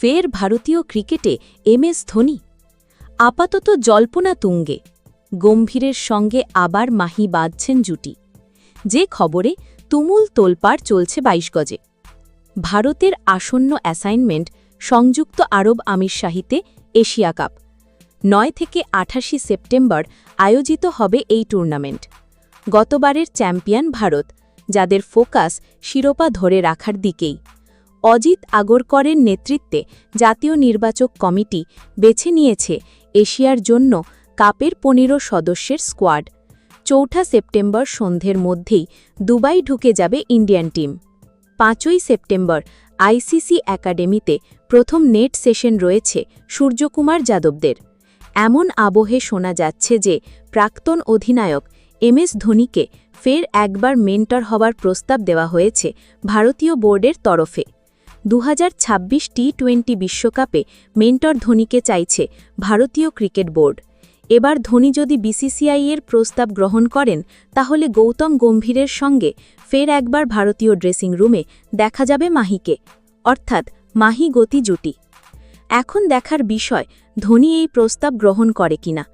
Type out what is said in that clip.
ফের ভারতীয় ক্রিকেটে এম এস ধোনি। আপাতত জল্পনা তুঙ্গে। গম্ভীরের সঙ্গে আবার মাহি বাঁধছেন জুটি। যে খবরে তুমুল তোলপাড় চলছে বাইশ গজে। ভারতের আসন্ন অ্যাসাইনমেন্ট সংযুক্ত আরব আমিরশাহিতে এশিয়া কাপ। নয় থেকে আঠাশি সেপ্টেম্বর আয়োজিত হবে এই টুর্নামেন্ট। গতবারের চ্যাম্পিয়ন ভারত, যাদের ফোকাস শিরোপা ধরে রাখার দিকেই। অজিত আগরকরের নেতৃত্বে জাতীয় নির্বাচক কমিটি বেছে নিয়েছে এশিয়ার জন্য কাপের পনেরো সদস্যের স্কোয়াড। চৌঠা সেপ্টেম্বর সন্ধ্যের মধ্যেই দুবাই ঢুকে যাবে ইন্ডিয়ান টিম। পাঁচই সেপ্টেম্বর আইসিসি একাডেমিতে প্রথম নেট সেশন রয়েছে সূর্যকুমার যাদবদের। এমন আবহে শোনা যাচ্ছে যে প্রাক্তন অধিনায়ক এম এস ধোনিকে ফের একবার মেন্টর হবার প্রস্তাব দেওয়া হয়েছে ভারতীয় বোর্ডের তরফে। দু হাজার ছাব্বিশ টি টোয়েন্টি বিশ্বকাপে মেন্টর ধোনিকে চাইছে ভারতীয় ক্রিকেট বোর্ড। এবার ধোনি যদি বিসিসিআই এর প্রস্তাব গ্রহণ করেন, তাহলে গৌতম গম্ভীরের সঙ্গে ফের একবার ভারতীয় ড্রেসিং রুমে দেখা যাবে মাহিকে, অর্থাৎ মাহি গতি জুটি। এখন দেখার বিষয়, ধোনি এই প্রস্তাব গ্রহণ করে কিনা।